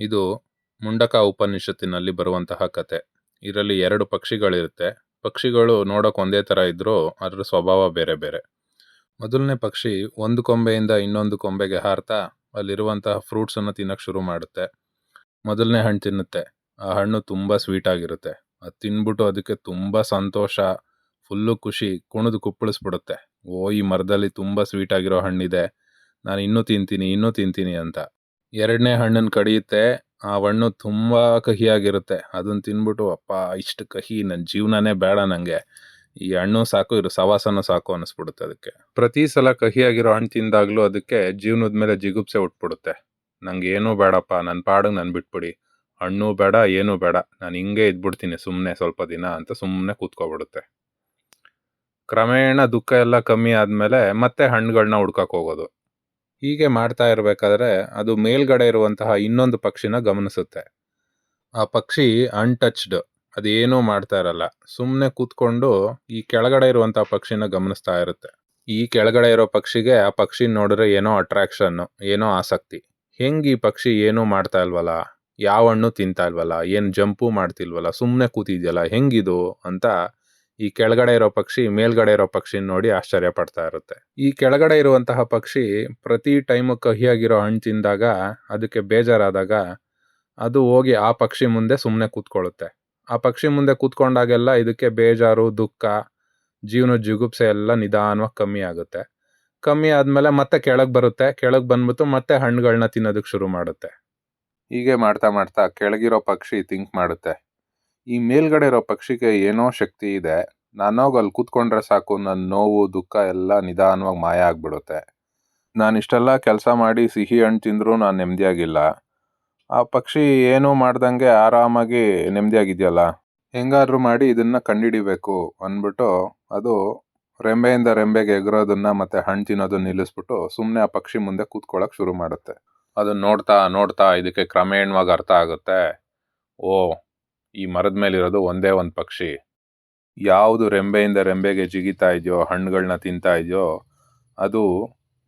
ಇದು ಮುಂಡಕ ಉಪನಿಷತ್ತಿನಲ್ಲಿ ಬರುವಂತಹ ಕತೆ. ಇದರಲ್ಲಿ ಎರಡು ಪಕ್ಷಿಗಳಿರುತ್ತೆ. ಪಕ್ಷಿಗಳು ನೋಡೋಕೆ ಒಂದೇ ಥರ ಇದ್ದರೂ ಅದರ ಸ್ವಭಾವ ಬೇರೆ ಬೇರೆ. ಮೊದಲನೇ ಪಕ್ಷಿ ಒಂದು ಕೊಂಬೆಯಿಂದ ಇನ್ನೊಂದು ಕೊಂಬೆಗೆ ಹಾರ್ತಾ ಅಲ್ಲಿರುವಂತಹ ಫ್ರೂಟ್ಸನ್ನು ತಿನ್ನಕ್ಕೆ ಶುರು ಮಾಡುತ್ತೆ. ಮೊದಲನೇ ಹಣ್ಣು ತಿನ್ನುತ್ತೆ. ಆ ಹಣ್ಣು ತುಂಬ ಸ್ವೀಟ್ ಆಗಿರುತ್ತೆ. ಅದು ತಿನ್ಬಿಟ್ಟು ಅದಕ್ಕೆ ತುಂಬ ಸಂತೋಷ, ಫುಲ್ಲು ಖುಷಿ, ಕುಣಿದು ಕುಪ್ಪಳಿಸ್ಬಿಡುತ್ತೆ. ಓ, ಈ ಮರದಲ್ಲಿ ತುಂಬ ಸ್ವೀಟ್ ಆಗಿರೋ ಹಣ್ಣಿದೆ. ನಾನು ಇನ್ನೂ ತಿಂತೀನಿ ಇನ್ನೂ ತಿಂತೀನಿ ಅಂತ. ಎರಡನೇ ಹಣ್ಣನ್ನು ಕಡಿಯುತ್ತೆ, ಆ ಹಣ್ಣು ತುಂಬ ಕಹಿಯಾಗಿರುತ್ತೆ. ಅದನ್ನ ತಿನ್ಬಿಟ್ಟು, ಅಪ್ಪ, ಇಷ್ಟು ಕಹಿ ನನ್ನ ಜೀವನನೇ ಬೇಡ ನನಗೆ ಈ ಹಣ್ಣು ಸಾಕು ಇರೋ ಸವಾಸನೂ ಸಾಕು ಅನ್ನಿಸ್ಬಿಡುತ್ತೆ ಅದಕ್ಕೆ. ಪ್ರತಿ ಸಲ ಕಹಿಯಾಗಿರೋ ಹಣ್ಣು ತಿಂದಾಗಲೂ ಅದಕ್ಕೆ ಜೀವನದ ಮೇಲೆ ಜಿಗುಪ್ಸೆ ಉಟ್ಬಿಡುತ್ತೆ. ನಂಗೆ ಏನೂ ಬೇಡಪ್ಪ ನನ್ನ ಪಾಡಿಗೆ ನಾನು ಬಿಟ್ಬಿಡಿ. ಹಣ್ಣು ಬೇಡ, ಏನೂ ಬೇಡ. ನಾನು ಹಿಂಗೆ ಇದ್ಬಿಡ್ತೀನಿ ಸುಮ್ಮನೆ ಸ್ವಲ್ಪ ದಿನ, ಅಂತ ಸುಮ್ಮನೆ ಕೂತ್ಕೊಬಿಡುತ್ತೆ. ಕ್ರಮೇಣ ದುಃಖ ಎಲ್ಲ ಕಮ್ಮಿ ಆದಮೇಲೆ ಮತ್ತೆ ಹಣ್ಣುಗಳನ್ನ ಹುಡ್ಕಕ್ಕೆ ಹೋಗೋದು. ಹೀಗೆ ಮಾಡ್ತಾ ಇರಬೇಕಾದ್ರೆ ಅದು ಮೇಲ್ಗಡೆ ಇರುವಂತಹ ಇನ್ನೊಂದು ಪಕ್ಷಿನ ಗಮನಿಸುತ್ತೆ. ಆ ಪಕ್ಷಿ ಅನ್ಟಚ್ಡ್ ಅದೇನೂ ಮಾಡ್ತಾ ಇರಲ್ಲ. ಸುಮ್ಮನೆ ಕೂತ್ಕೊಂಡು ಈ ಕೆಳಗಡೆ ಇರುವಂತಹ ಪಕ್ಷಿನ ಗಮನಿಸ್ತಾ ಇರುತ್ತೆ. ಈ ಕೆಳಗಡೆ ಇರೋ ಪಕ್ಷಿಗೆ ಆ ಪಕ್ಷಿ ನೋಡಿದ್ರೆ ಏನೋ ಅಟ್ರಾಕ್ಷನ್ ಏನೋ ಆಸಕ್ತಿ. ಹೆಂಗ್ ಈ ಪಕ್ಷಿ ಏನೂ ಮಾಡ್ತಾ ಇಲ್ವಲ್ಲ? ಯಾವ ಹಣ್ಣು ತಿಂತಾ ಇಲ್ವಲ್ಲ? ಏನು ಜಂಪು ಮಾಡ್ತಿಲ್ವಲ್ಲ? ಸುಮ್ಮನೆ ಕೂತಿದ್ಯಲ್ಲ? ಹೆಂಗಿದು? ಅಂತ ಈ ಕೆಳಗಡೆ ಇರೋ ಪಕ್ಷಿ, ಮೇಲ್ಗಡೆ ಇರೋ ಪಕ್ಷಿ ನೋಡಿ ಆಶ್ಚರ್ಯ ಪಡ್ತಾ ಇರುತ್ತೆ. ಈ ಕೆಳಗಡೆ ಇರುವಂತಹ ಪಕ್ಷಿ ಪ್ರತಿ ಟೈಮು ಕಹಿಯಾಗಿರೋ ಹಣ್ಣು ತಿಂದಾಗ ಅದಕ್ಕೆ ಬೇಜಾರಾದಾಗ ಅದು ಹೋಗಿ ಆ ಪಕ್ಷಿ ಮುಂದೆ ಸುಮ್ಮನೆ ಕೂತ್ಕೊಳ್ಳುತ್ತೆ. ಆ ಪಕ್ಷಿ ಮುಂದೆ ಕೂತ್ಕೊಂಡಾಗೆಲ್ಲ ಇದಕ್ಕೆ ಬೇಜಾರು, ದುಃಖ, ಜೀವನ ಜಿಗುಪ್ಸೆ ಎಲ್ಲ ನಿಧಾನವಾಗಿ ಕಮ್ಮಿ ಆಗುತ್ತೆ. ಕಮ್ಮಿ ಆದಮೇಲೆ ಮತ್ತೆ ಕೆಳಗೆ ಬರುತ್ತೆ. ಕೆಳಗೆ ಬಂದ್ಬಿಟ್ಟು ಮತ್ತೆ ಹಣ್ಣುಗಳನ್ನ ತಿನ್ನೋದಕ್ಕೆ ಶುರು ಮಾಡುತ್ತೆ. ಹೀಗೆ ಮಾಡ್ತಾ ಮಾಡ್ತಾ ಕೆಳಗಿರೋ ಪಕ್ಷಿ ಥಿಂಕ್ ಮಾಡುತ್ತೆ. ಈ ಮೇಲ್ಗಡೆ ಇರೋ ಪಕ್ಷಿಗೆ ಏನೋ ಶಕ್ತಿ ಇದೆ. ನಾನೋಗಿ ಅಲ್ಲಿ ಕೂತ್ಕೊಂಡ್ರೆ ಸಾಕು ನನ್ನ ನೋವು, ದುಃಖ ಎಲ್ಲ ನಿಧಾನವಾಗಿ ಮಾಯ ಆಗ್ಬಿಡುತ್ತೆ. ನಾನು ಇಷ್ಟೆಲ್ಲ ಕೆಲಸ ಮಾಡಿ ಸಿಹಿ ಹಣ್ಣು ತಿಂದರೂ ನಾನು ನೆಮ್ಮದಿಯಾಗಿಲ್ಲ ಆ ಪಕ್ಷಿ ಏನೂ ಮಾಡ್ದಂಗೆ ಆರಾಮಾಗಿ ನೆಮ್ಮದಿಯಾಗಿದೆಯಲ್ಲ ಹೆಂಗಾದ್ರೂ ಮಾಡಿ ಇದನ್ನು ಕಂಡಿಡಿಬೇಕು ಅಂದ್ಬಿಟ್ಟು ಅದು ರೆಂಬೆಯಿಂದ ರೆಂಬೆಗೆ ಎಗರೋದನ್ನು ಮತ್ತು ಹಣ್ಣು ತಿನ್ನೋದನ್ನ ನಿಲ್ಲಿಸ್ಬಿಟ್ಟು ಸುಮ್ಮನೆ ಆ ಪಕ್ಷಿ ಮುಂದೆ ಕೂತ್ಕೊಳ್ಳೋಕೆ ಶುರು ಮಾಡುತ್ತೆ. ಅದನ್ನು ನೋಡ್ತಾ ನೋಡ್ತಾ ಇದಕ್ಕೆ ಕ್ರಮೇಣವಾಗಿ ಅರ್ಥ ಆಗುತ್ತೆ. ಓ ಈ ಮರದ ಮೇಲಿರೋದು ಒಂದೇ ಒಂದು ಪಕ್ಷಿ. ಯಾವುದು ರೆಂಬೆಯಿಂದ ರೆಂಬೆಗೆ ಜಿಗಿತಾ ಇದೆಯೋ ಹಣ್ಣುಗಳನ್ನ ತಿಂತಾ ಇದೆಯೋ, ಅದು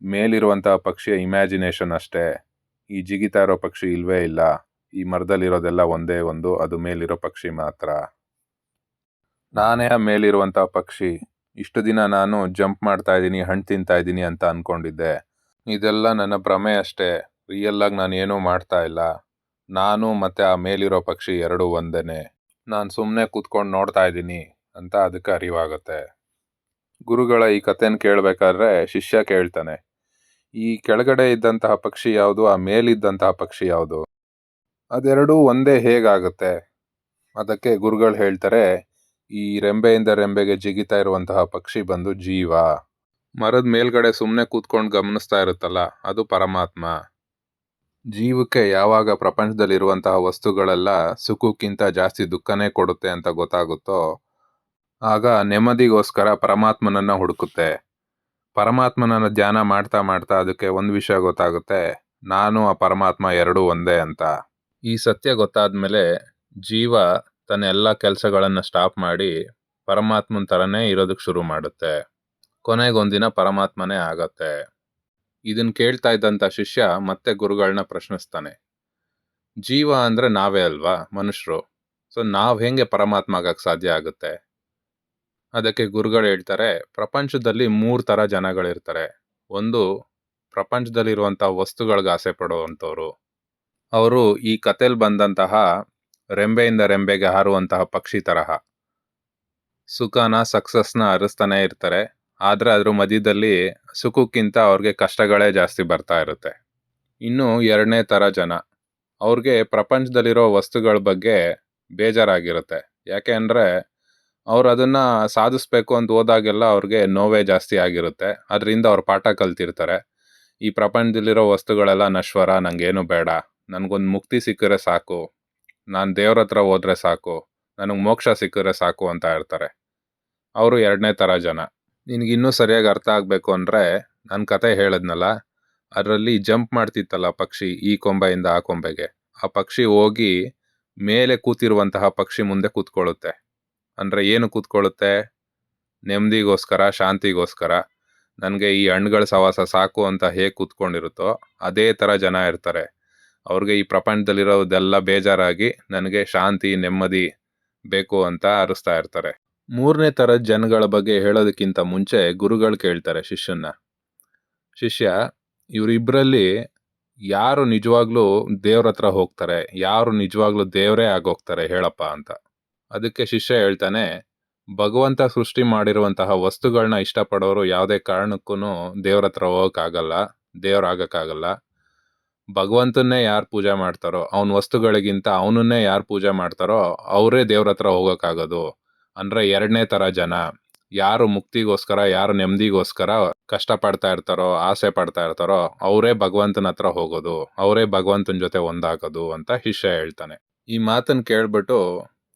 ಮೇಲಿರುವಂತಹ ಪಕ್ಷಿಯ ಇಮ್ಯಾಜಿನೇಷನ್ ಅಷ್ಟೇ. ಈ ಜಿಗಿತಾ ಇರೋ ಪಕ್ಷಿ ಇಲ್ವೇ ಇಲ್ಲ. ಈ ಮರದಲ್ಲಿರೋದೆಲ್ಲ ಒಂದೇ ಒಂದು, ಅದು ಮೇಲಿರೋ ಪಕ್ಷಿ ಮಾತ್ರ. ನಾನೇ ಆ ಮೇಲಿರುವಂತಹ ಪಕ್ಷಿ. ಇಷ್ಟು ದಿನ ನಾನು ಜಂಪ್ ಮಾಡ್ತಾ ಇದ್ದೀನಿ, ಹಣ್ಣು ತಿಂತಾ ಇದ್ದೀನಿ ಅಂತ ಅನ್ಕೊಂಡಿದ್ದೆ. ಇದೆಲ್ಲ ನನ್ನ ಭ್ರಮೆ ಅಷ್ಟೇ. ರಿಯಲ್ ಆಗಿ ನಾನು ಏನೂ ಮಾಡ್ತಾ ಇಲ್ಲ. ನಾನು ಮತ್ತೆ ಆ ಮೇಲಿರೋ ಪಕ್ಷಿ ಎರಡೂ ಒಂದೇನೆ. ನಾನು ಸುಮ್ಮನೆ ಕೂತ್ಕೊಂಡು ನೋಡ್ತಾ ಇದ್ದೀನಿ ಅಂತ ಅದಕ್ಕೆ ಅರಿವಾಗುತ್ತೆ. ಗುರುಗಳ ಈ ಕಥೆನ ಕೇಳಬೇಕಾದ್ರೆ ಶಿಷ್ಯ ಕೇಳ್ತಾನೆ. ಈ ಕೆಳಗಡೆ ಇದ್ದಂತಹ ಪಕ್ಷಿ ಯಾವುದು? ಆ ಮೇಲಿದ್ದಂತಹ ಪಕ್ಷಿ ಯಾವುದು? ಅದೆರಡೂ ಒಂದೇ ಹೇಗಾಗುತ್ತೆ? ಅದಕ್ಕೆ ಗುರುಗಳು ಹೇಳ್ತಾರೆ, ಈ ರೆಂಬೆಯಿಂದ ರೆಂಬೆಗೆ ಜಿಗಿತಾ ಇರುವಂತಹ ಪಕ್ಷಿ ಬಂದು ಜೀವ. ಮರದ ಮೇಲ್ಗಡೆ ಸುಮ್ಮನೆ ಕೂತ್ಕೊಂಡು ಗಮನಿಸ್ತಾ ಇರುತ್ತಲ್ಲ, ಅದು ಪರಮಾತ್ಮ. ಜೀವಕ್ಕೆ ಯಾವಾಗ ಪ್ರಪಂಚದಲ್ಲಿರುವಂತಹ ವಸ್ತುಗಳೆಲ್ಲ ಸುಖಕ್ಕಿಂತ ಜಾಸ್ತಿ ದುಃಖನೇ ಕೊಡುತ್ತೆ ಅಂತ ಗೊತ್ತಾಗುತ್ತೋ, ಆಗ ನೆಮ್ಮದಿಗೋಸ್ಕರ ಪರಮಾತ್ಮನನ್ನ ಹುಡುಕುತ್ತೆ. ಪರಮಾತ್ಮನನ್ನು ಧ್ಯಾನ ಮಾಡ್ತಾ ಮಾಡ್ತಾ ಅದಕ್ಕೆ ಒಂದು ವಿಷಯ ಗೊತ್ತಾಗುತ್ತೆ, ನಾನು ಆ ಪರಮಾತ್ಮ ಎರಡೂ ಒಂದೇ ಅಂತ. ಈ ಸತ್ಯ ಗೊತ್ತಾದ ಮೇಲೆ ಜೀವ ತನ್ನ ಎಲ್ಲ ಕೆಲಸಗಳನ್ನು ಸ್ಟಾಪ್ ಮಾಡಿ ಪರಮಾತ್ಮನ ಥರನೇ ಇರೋದಕ್ಕೆ ಶುರು ಮಾಡುತ್ತೆ. ಕೊನೆಗೊಂದಿನ ಪರಮಾತ್ಮನೇ ಆಗತ್ತೆ. ಇದನ್ನ ಕೇಳ್ತಾ ಇದ್ದಂಥ ಶಿಷ್ಯ ಮತ್ತೆ ಗುರುಗಳನ್ನ ಪ್ರಶ್ನಿಸ್ತಾನೆ. ಜೀವ ಅಂದ್ರೆ ನಾವೇ ಅಲ್ವಾ ಮನುಷ್ಯರು ಸೊ ನಾವು ಹೆಂಗೆ ಪರಮಾತ್ಮ ಆಗಕ್ಕೆ ಸಾಧ್ಯ ಆಗುತ್ತೆ? ಅದಕ್ಕೆ ಗುರುಗಳು ಹೇಳ್ತಾರೆ, ಪ್ರಪಂಚದಲ್ಲಿ ಮೂರು ಥರ ಜನಗಳಿರ್ತಾರೆ. ಒಂದು ಪ್ರಪಂಚದಲ್ಲಿರುವಂಥ ವಸ್ತುಗಳಿಗೆ ಆಸೆ ಪಡುವಂಥವ್ರು. ಅವರು ಈ ಕತೆಲ್ ಬಂದಂತಹ ರೆಂಬೆಯಿಂದ ರೆಂಬೆಗೆ ಹಾರುವಂತಹ ಪಕ್ಷಿ ತರಹ. ಸುಖನ ಸಕ್ಸಸ್ನ ಅರಿಸ್ತಾನೆ ಇರ್ತಾರೆ. ಆದ್ರೆ ಅದ್ರ ಮಧ್ಯದಲ್ಲಿ ಸುಖಕ್ಕಿಂತ ಅವ್ರಿಗೆ ಕಷ್ಟಗಳೇ ಜಾಸ್ತಿ ಬರ್ತಾ ಇರುತ್ತೆ. ಇನ್ನು ಎರಡನೇ ಥರ ಜನ. ಅವ್ರಿಗೆ ಪ್ರಪಂಚದಲ್ಲಿರೋ ವಸ್ತುಗಳ ಬಗ್ಗೆ ಬೇಜಾರಾಗಿರುತ್ತೆ. ಯಾಕೆ ಅಂದರೆ ಅವ್ರು ಅದನ್ನು ಸಾಧಿಸ್ಬೇಕು ಅಂತ ಹೋದಾಗೆಲ್ಲ ಅವ್ರಿಗೆ ನೋವೇ ಜಾಸ್ತಿ ಆಗಿರುತ್ತೆ. ಅದರಿಂದ ಅವ್ರು ಪಾಠ ಕಲ್ತಿರ್ತಾರೆ. ಈ ಪ್ರಪಂಚದಲ್ಲಿರೋ ವಸ್ತುಗಳೆಲ್ಲ ನಶ್ವರ ನನಗೇನು ಬೇಡ. ನನಗೊಂದು ಮುಕ್ತಿ ಸಿಕ್ಕರೆ ಸಾಕು. ನಾನು ದೇವ್ರ ಹತ್ರ ಹೋದರೆ ಸಾಕು. ನನಗೆ ಮೋಕ್ಷ ಸಿಕ್ಕರೆ ಸಾಕು ಅಂತ ಇರ್ತಾರೆ. ಅವರು ಎರಡನೇ ಥರ ಜನ. ನಿನಗಿನ್ನೂ ಸರಿಯಾಗಿ ಅರ್ಥ ಆಗಬೇಕು ಅಂದರೆ ನನ್ನ ಕತೆ ಹೇಳಿದ್ನಲ್ಲ, ಅದರಲ್ಲಿ ಜಂಪ್ ಮಾಡ್ತಿತ್ತಲ್ಲ ಪಕ್ಷಿ, ಈ ಕೊಂಬೆಯಿಂದ ಆ ಕೊಂಬೆಗೆ. ಆ ಪಕ್ಷಿ ಹೋಗಿ ಮೇಲೆ ಕೂತಿರುವಂತಹ ಪಕ್ಷಿ ಮುಂದೆ ಕೂತ್ಕೊಳ್ಳುತ್ತೆ. ಅಂದರೆ ಏನು ಕೂತ್ಕೊಳ್ಳುತ್ತೆ? ನೆಮ್ಮದಿಗೋಸ್ಕರ, ಶಾಂತಿಗೋಸ್ಕರ. ನನಗೆ ಈ ಹಣ್ಣುಗಳ ಸವಾಸ ಸಾಕು ಅಂತ ಹೇಗೆ ಕೂತ್ಕೊಂಡಿರುತ್ತೋ, ಅದೇ ಥರ ಜನ ಇರ್ತಾರೆ. ಅವ್ರಿಗೆ ಈ ಪ್ರಪಂಚದಲ್ಲಿರೋದೆಲ್ಲ ಬೇಜಾರಾಗಿ ನನಗೆ ಶಾಂತಿ, ನೆಮ್ಮದಿ ಬೇಕು ಅಂತ ಅರಿಸ್ತಾ ಇರ್ತಾರೆ. ಮೂರನೇ ಥರದ ಜನಗಳ ಬಗ್ಗೆ ಹೇಳೋದಕ್ಕಿಂತ ಮುಂಚೆ ಗುರುಗಳು ಕೇಳ್ತಾರೆ ಶಿಷ್ಯನ್ನ. ಶಿಷ್ಯ ಇವರಿಬ್ಬರಲ್ಲಿ ಯಾರು ನಿಜವಾಗ್ಲೂ ದೇವ್ರ ಹತ್ರ ಹೋಗ್ತಾರೆ, ಯಾರು ನಿಜವಾಗ್ಲೂ ದೇವರೇ ಆಗೋಗ್ತಾರೆ ಹೇಳಪ್ಪ ಅಂತ. ಅದಕ್ಕೆ ಶಿಷ್ಯ ಹೇಳ್ತಾನೆ, ಭಗವಂತ ಸೃಷ್ಟಿ ಮಾಡಿರುವಂತಹ ವಸ್ತುಗಳನ್ನ ಇಷ್ಟಪಡೋರು ಯಾವುದೇ ಕಾರಣಕ್ಕೂ ದೇವ್ರ ಹತ್ರ ಹೋಗೋಕ್ಕಾಗಲ್ಲ ದೇವ್ರಾಗಕ್ಕಾಗಲ್ಲ ಭಗವಂತನ್ನೇ ಯಾರು ಪೂಜೆ ಮಾಡ್ತಾರೋ, ಅವನ ವಸ್ತುಗಳಿಗಿಂತ ಅವನನ್ನೇ ಯಾರು ಪೂಜೆ ಮಾಡ್ತಾರೋ, ಅವರೇ ದೇವ್ರ ಹತ್ರ ಹೋಗೋಕ್ಕಾಗೋದು. ಅಂದ್ರೆ ಎರಡನೇ ಥರ ಜನ. ಯಾರು ಮುಕ್ತಿಗೋಸ್ಕರ, ಯಾರು ನೆಮ್ಮದಿಗೋಸ್ಕರ ಕಷ್ಟಪಡ್ತಾ ಇರ್ತಾರೋ, ಆಸೆ ಪಡ್ತಾ ಇರ್ತಾರೋ, ಅವರೇ ಭಗವಂತನ ಹತ್ರ ಹೋಗೋದು, ಅವರೇ ಭಗವಂತನ ಜೊತೆ ಒಂದಾಗೋದು ಅಂತ ಶಿಷ್ಯ ಹೇಳ್ತಾನೆ. ಈ ಮಾತನ್ನು ಕೇಳ್ಬಿಟ್ಟು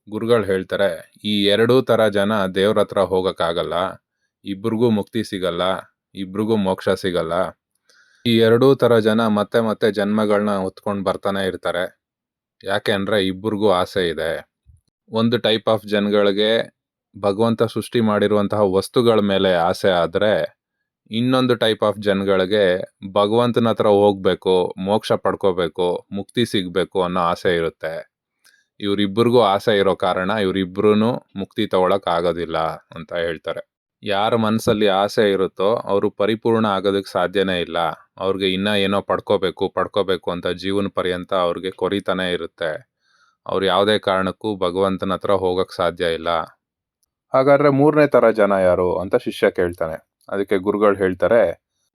ಗುರುಗಳು ಹೇಳ್ತಾರೆ, ಈ ಎರಡೂ ಥರ ಜನ ದೇವ್ರ ಹತ್ರ ಹೋಗೋಕ್ಕಾಗಲ್ಲ, ಇಬ್ರಿಗೂ ಮುಕ್ತಿ ಸಿಗಲ್ಲ, ಇಬ್ರಿಗೂ ಮೋಕ್ಷ ಸಿಗಲ್ಲ. ಈ ಎರಡೂ ಥರ ಜನ ಮತ್ತೆ ಮತ್ತೆ ಜನ್ಮಗಳನ್ನ ಹೊತ್ಕೊಂಡು ಬರ್ತಾನೆ ಇರ್ತಾರೆ. ಯಾಕೆ ಅಂದರೆ ಇಬ್ರಿಗೂ ಆಸೆ ಇದೆ. ಒಂದು ಟೈಪ್ ಆಫ್ ಜನಗಳಿಗೆ ಭಗವಂತ ಸೃಷ್ಟಿ ಮಾಡಿರುವಂತಹ ವಸ್ತುಗಳ ಮೇಲೆ ಆಸೆ ಆದರೆ, ಇನ್ನೊಂದು ಟೈಪ್ ಆಫ್ ಜನಗಳಿಗೆ ಭಗವಂತನ ಹತ್ರ ಹೋಗ್ಬೇಕು, ಮೋಕ್ಷ ಪಡ್ಕೋಬೇಕು, ಮುಕ್ತಿ ಸಿಗಬೇಕು ಅನ್ನೋ ಆಸೆ ಇರುತ್ತೆ. ಇವರಿಬ್ಬರಿಗೂ ಆಸೆ ಇರೋ ಕಾರಣ ಇವರಿಬ್ರು ಮುಕ್ತಿ ತಗೊಳಕ್ ಆಗೋದಿಲ್ಲ ಅಂತ ಹೇಳ್ತಾರೆ. ಯಾರ ಮನಸ್ಸಲ್ಲಿ ಆಸೆ ಇರುತ್ತೋ ಅವರು ಪರಿಪೂರ್ಣ ಆಗೋದಕ್ಕೆ ಸಾಧ್ಯನೇ ಇಲ್ಲ. ಅವ್ರಿಗೆ ಇನ್ನೂ ಏನೋ ಪಡ್ಕೋಬೇಕು ಪಡ್ಕೋಬೇಕು ಅಂತ ಜೀವನ ಪರ್ಯಂತ ಅವ್ರಿಗೆ ಕೊರಿತಾನೆ ಇರುತ್ತೆ. ಅವ್ರು ಯಾವುದೇ ಕಾರಣಕ್ಕೂ ಭಗವಂತನ ಹತ್ರ ಹೋಗಕ್ಕೆ ಸಾಧ್ಯ ಇಲ್ಲ. ಹಾಗಾದರೆ ಮೂರನೇ ಥರ ಜನ ಯಾರು ಅಂತ ಶಿಷ್ಯ ಕೇಳ್ತಾನೆ. ಅದಕ್ಕೆ ಗುರುಗಳು ಹೇಳ್ತಾರೆ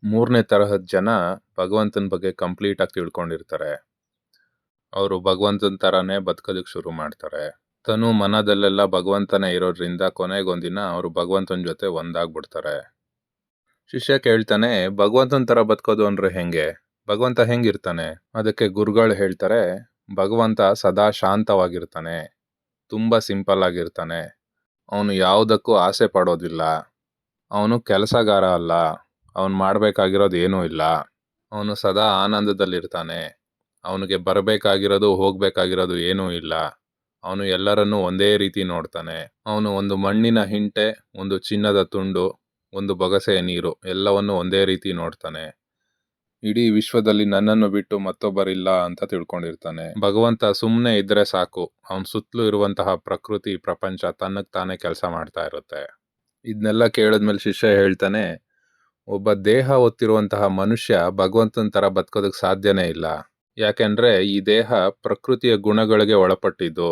ಮೂರನೇ ತರಹದ ಜನ ಭಗವಂತನ ಬಗ್ಗೆ ಕಂಪ್ಲೀಟ್ ಆಗಿ ತಿಳ್ಕೊಂಡಿರ್ತಾರೆ. ಅವರು ಭಗವಂತನ ಥರನೇ ಬದುಕೋದಕ್ಕೆ ಶುರು ಮಾಡ್ತಾರೆ. ತನು ಮನದಲ್ಲೆಲ್ಲ ಭಗವಂತನೇ ಇರೋದ್ರಿಂದ ಕೊನೆಗೊಂದಿನ ಅವರು ಭಗವಂತನ ಜೊತೆ ಒಂದಾಗ್ಬಿಡ್ತಾರೆ. ಶಿಷ್ಯ ಕೇಳ್ತಾನೆ ಭಗವಂತನ ಥರ ಬದುಕೋದು ಅಂದ್ರೆ ಹೆಂಗೆ? ಭಗವಂತ ಹೆಂಗಿರ್ತಾನೆ? ಅದಕ್ಕೆ ಗುರುಗಳು ಹೇಳ್ತಾರೆ ಭಗವಂತ ಸದಾ ಶಾಂತವಾಗಿರ್ತಾನೆ, ತುಂಬ ಸಿಂಪಲ್ ಆಗಿರ್ತಾನೆ. ಅವನು ಯಾವುದಕ್ಕೂ ಆಸೆ ಪಡೋದಿಲ್ಲ. ಅವನು ಕೆಲಸಗಾರ ಅಲ್ಲ. ಅವನು ಮಾಡಬೇಕಾಗಿರೋದು ಏನೂ ಇಲ್ಲ. ಅವನು ಸದಾ ಆನಂದದಲ್ಲಿರ್ತಾನೆ. ಅವನಿಗೆ ಬರಬೇಕಾಗಿರೋದು, ಹೋಗಬೇಕಾಗಿರೋದು ಏನೂ ಇಲ್ಲ. ಅವನು ಎಲ್ಲರನ್ನೂ ಒಂದೇ ರೀತಿ ನೋಡ್ತಾನೆ. ಅವನು ಒಂದು ಮಣ್ಣಿನ ಹಿಂಟೆ, ಒಂದು ಚಿನ್ನದ ತುಂಡು, ಒಂದು ಬೊಗಸೆಯ ನೀರು ಎಲ್ಲವನ್ನು ಒಂದೇ ರೀತಿ ನೋಡ್ತಾನೆ. ಇಡೀ ವಿಶ್ವದಲ್ಲಿ ನನ್ನನ್ನು ಬಿಟ್ಟು ಮತ್ತೊಬ್ಬರಿಲ್ಲ ಅಂತ ತಿಳ್ಕೊಂಡಿರ್ತಾನೆ. ಭಗವಂತ ಸುಮ್ಮನೆ ಇದ್ರೆ ಸಾಕು. ಅವನ ಸುತ್ತಲೂ ಇರುವಂತಹ ಪ್ರಕೃತಿ, ಪ್ರಪಂಚ ತನ್ನಕ್ಕೆ ತಾನೇ ಕೆಲಸ ಮಾಡ್ತಾ ಇರುತ್ತೆ. ಇದನ್ನೆಲ್ಲ ಕೇಳಿದ್ಮೇಲೆ ಶಿಷ್ಯ ಹೇಳ್ತಾನೆ, ಒಬ್ಬ ದೇಹ ಒತ್ತಿರುವಂತಹ ಮನುಷ್ಯ ಭಗವಂತನ ಥರ ಬದುಕೋದಕ್ಕೆ ಸಾಧ್ಯನೇ ಇಲ್ಲ. ಯಾಕೆಂದ್ರೆ ಈ ದೇಹ ಪ್ರಕೃತಿಯ ಗುಣಗಳಿಗೆ ಒಳಪಟ್ಟಿದ್ದು.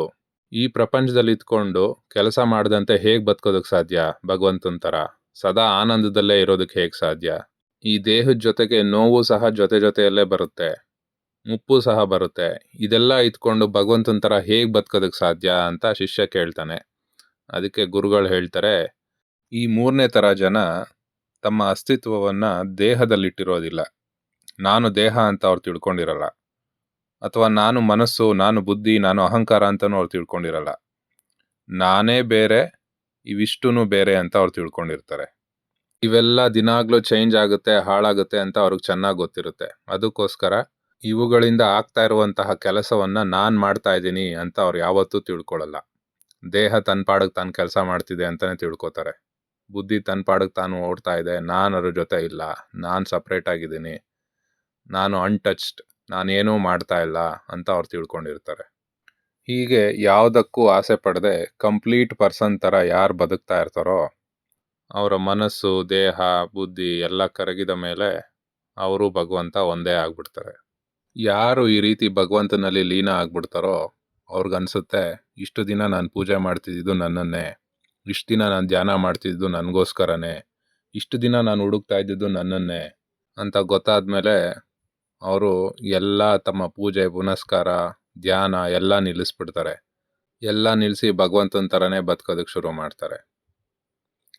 ಈ ಪ್ರಪಂಚದಲ್ಲಿ ಇದ್ಕೊಂಡು ಕೆಲಸ ಮಾಡದಂತೆ ಹೇಗೆ ಬದುಕೋದಕ್ಕೆ ಸಾಧ್ಯ ಭಗವಂತನ ಥರ ಸದಾ ಆನಂದದಲ್ಲೇ ಇರೋದಕ್ಕೆ ಹೇಗೆ ಸಾಧ್ಯ? ಈ ದೇಹದ ಜೊತೆಗೆ ನೋವು ಸಹ ಜೊತೆ ಜೊತೆಯಲ್ಲೇ ಬರುತ್ತೆ. ಮುಪ್ಪು ಸಹ ಬರುತ್ತೆ. ಇದೆಲ್ಲ ಇದ್ಕೊಂಡು ಭಗವಂತನ ಥರ ಹೇಗೆ ಬದುಕೋದಕ್ಕೆ ಸಾಧ್ಯ ಅಂತ ಶಿಷ್ಯ ಕೇಳ್ತಾನೆ. ಅದಕ್ಕೆ ಗುರುಗಳು ಹೇಳ್ತಾರೆ, ಈ ಮೂರನೇ ಥರ ಜನ ತಮ್ಮ ಅಸ್ತಿತ್ವವನ್ನು ದೇಹದಲ್ಲಿಟ್ಟಿರೋದಿಲ್ಲ. ನಾನು ದೇಹ ಅಂತ ಅವ್ರು ತಿಳ್ಕೊಂಡಿರಲ್ಲ. ಅಥವಾ ನಾನು ಮನಸ್ಸು, ನಾನು ಬುದ್ಧಿ, ನಾನು ಅಹಂಕಾರ ಅಂತಲೂ ಅವ್ರು ತಿಳ್ಕೊಂಡಿರಲ್ಲ. ನಾನೇ ಬೇರೆ ಇವಿಷ್ಟೂ ಬೇರೆ ಅಂತ ಅವ್ರು ತಿಳ್ಕೊಂಡಿರ್ತಾರೆ. ಇವೆಲ್ಲ ದಿನಾಗ್ಲೂ ಚೇಂಜ್ ಆಗುತ್ತೆ, ಹಾಳಾಗುತ್ತೆ ಅಂತ ಅವ್ರಿಗೆ ಚೆನ್ನಾಗಿ ಗೊತ್ತಿರುತ್ತೆ. ಅದಕ್ಕೋಸ್ಕರ ಇವುಗಳಿಂದ ಆಗ್ತಾ ಇರುವಂತಹ ಕೆಲಸವನ್ನ ನಾನು ಮಾಡ್ತಾ ಇದ್ದೀನಿ ಅಂತ ಅವ್ರು ಯಾವತ್ತೂ ತಿಳ್ಕೊಳ್ಳಲ್ಲ ದೇಹ ತನ್ನ ಪಾಡಕ್ಕೆ ತಾನು ಕೆಲಸ ಮಾಡ್ತಿದೆ ಅಂತಲೇ ತಿಳ್ಕೊತಾರೆ. ಬುದ್ಧಿ ತನ್ನ ಪಾಡಕ್ಕೆ ತಾನು ಓಡ್ತಾ ಇದೆ, ನಾನು ಅವ್ರ ಜೊತೆ ಇಲ್ಲ, ನಾನು ಸಪ್ರೇಟ್ ಆಗಿದ್ದೀನಿ, ನಾನು ಅನ್ಟಚ್ಡ್ ನಾನೇನೂ ಮಾಡ್ತಾ ಇಲ್ಲ ಅಂತ ಅವ್ರು ತಿಳ್ಕೊಂಡಿರ್ತಾರೆ. ಹೀಗೆ ಯಾವುದಕ್ಕೂ ಆಸೆ ಪಡದೆ ಕಂಪ್ಲೀಟ್ ಪರ್ಸನ್ ಥರ ಯಾರು ಬದುಕ್ತಾ ಇರ್ತಾರೋ ಅವರ ಮನಸ್ಸು, ದೇಹ, ಬುದ್ಧಿ ಎಲ್ಲ ಕರಗಿದ ಮೇಲೆ ಅವರು ಭಗವಂತ ಒಂದೇ ಆಗ್ಬಿಡ್ತಾರೆ. ಯಾರು ಈ ರೀತಿ ಭಗವಂತನಲ್ಲಿ ಲೀನ ಆಗ್ಬಿಡ್ತಾರೋ ಅವ್ರಿಗನ್ಸುತ್ತೆ, ಇಷ್ಟು ದಿನ ನಾನು ಪೂಜೆ ಮಾಡ್ತಿದ್ದು ನನ್ನನ್ನೇ, ಇಷ್ಟು ದಿನ ನಾನು ಧ್ಯಾನ ಮಾಡ್ತಿದ್ದು ನನಗೋಸ್ಕರನೇ, ಇಷ್ಟು ದಿನ ನಾನು ಹುಡುಕ್ತಾ ಇದ್ದಿದ್ದು ನನ್ನನ್ನೇ ಅಂತ ಗೊತ್ತಾದ ಮೇಲೆ ಅವರು ಎಲ್ಲ ತಮ್ಮ ಪೂಜೆ, ಪುನಸ್ಕಾರ, ಧ್ಯಾನ ಎಲ್ಲ ನಿಲ್ಲಿಸ್ಬಿಡ್ತಾರೆ. ಎಲ್ಲ ನಿಲ್ಲಿಸಿ ಭಗವಂತನ ಥರನೇ ಬದುಕೋದಕ್ಕೆ ಶುರು ಮಾಡ್ತಾರೆ.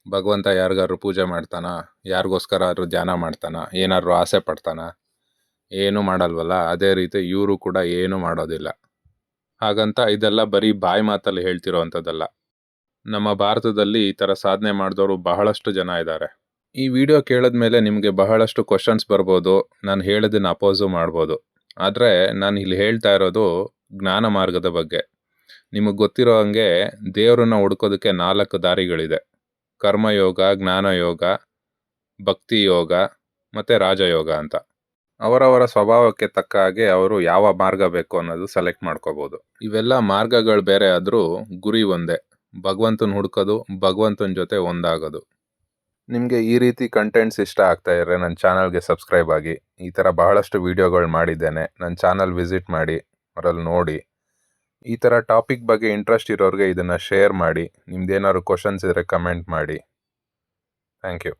ಭಗವಂತ ಯಾರಿಗಾದ್ರು ಪೂಜೆ ಮಾಡ್ತಾನ? ಯಾರಿಗೋಸ್ಕರ ಆದರೂ ಧ್ಯಾನ ಮಾಡ್ತಾನ? ಏನಾದರೂ ಆಸೆ ಪಡ್ತಾನ? ಏನೂ ಮಾಡಲ್ವಲ್ಲ? ಅದೇ ರೀತಿ ಇವರು ಕೂಡ ಏನೂ ಮಾಡೋದಿಲ್ಲ. ಹಾಗಂತ ಇದೆಲ್ಲ ಬರೀ ಬಾಯಿ ಮಾತಲ್ಲಿ ಹೇಳ್ತಿರೋ ಅಂಥದ್ದಲ್ಲ ನಮ್ಮ ಭಾರತದಲ್ಲಿ ಈ ಥರ ಸಾಧನೆ ಮಾಡಿದವರು ಬಹಳಷ್ಟು ಜನ ಇದ್ದಾರೆ. ಈ ವಿಡಿಯೋ ಕೇಳಿದ ಮೇಲೆ ನಿಮಗೆ ಬಹಳಷ್ಟು ಕ್ವಶನ್ಸ್ ಬರ್ಬೋದು. ನಾನು ಹೇಳೋದನ್ನು ಅಪೋಸು ಮಾಡ್ಬೋದು. ಆದರೆ ನಾನು ಇಲ್ಲಿ ಹೇಳ್ತಾ ಇರೋದು ಜ್ಞಾನ ಮಾರ್ಗದ ಬಗ್ಗೆ. ನಿಮಗೆ ಗೊತ್ತಿರೋ ಹಂಗೆ ದೇವರನ್ನ ಹುಡ್ಕೋದಕ್ಕೆ ನಾಲ್ಕು ದಾರಿಗಳಿದೆ. ಕರ್ಮಯೋಗ, ಜ್ಞಾನಯೋಗ ಭಕ್ತಿ ಯೋಗ ಮತ್ತು ರಾಜಯೋಗ ಅಂತ. ಅವರವರ ಸ್ವಭಾವಕ್ಕೆ ತಕ್ಕ ಹಾಗೆ ಅವರು ಯಾವ ಮಾರ್ಗ ಬೇಕು ಅನ್ನೋದು ಸೆಲೆಕ್ಟ್ ಮಾಡ್ಕೋಬೋದು. ಇವೆಲ್ಲ ಮಾರ್ಗಗಳು ಬೇರೆ ಆದರೂ ಗುರಿ ಒಂದೇ. ಭಗವಂತನ ಹುಡ್ಕೋದು, ಭಗವಂತನ ಜೊತೆ ಒಂದಾಗೋದು. ನಿಮಗೆ ಈ ರೀತಿ ಕಂಟೆಂಟ್ಸ್ ಇಷ್ಟ ಆಗ್ತಾ ಇದ್ರೆ ನನ್ನ ಚಾನಲ್ಗೆ ಸಬ್ಸ್ಕ್ರೈಬ್ ಆಗಿ. ಈ ಥರ ಬಹಳಷ್ಟು ವೀಡಿಯೋಗಳು ಮಾಡಿದ್ದೇನೆ. ನನ್ನ ಚಾನಲ್ ವಿಸಿಟ್ ಮಾಡಿ ಅವರಲ್ಲಿ ನೋಡಿ. ಈ ಥರ ಟಾಪಿಕ್ ಬಗ್ಗೆ ಇಂಟ್ರೆಸ್ಟ್ ಇರೋರಿಗೆ ಇದನ್ನು ಶೇರ್ ಮಾಡಿ. ನಿಮ್ದೇನಾದ್ರು ಕ್ವಶನ್ಸ್ ಇದ್ದರೆ ಕಮೆಂಟ್ ಮಾಡಿ. Thank you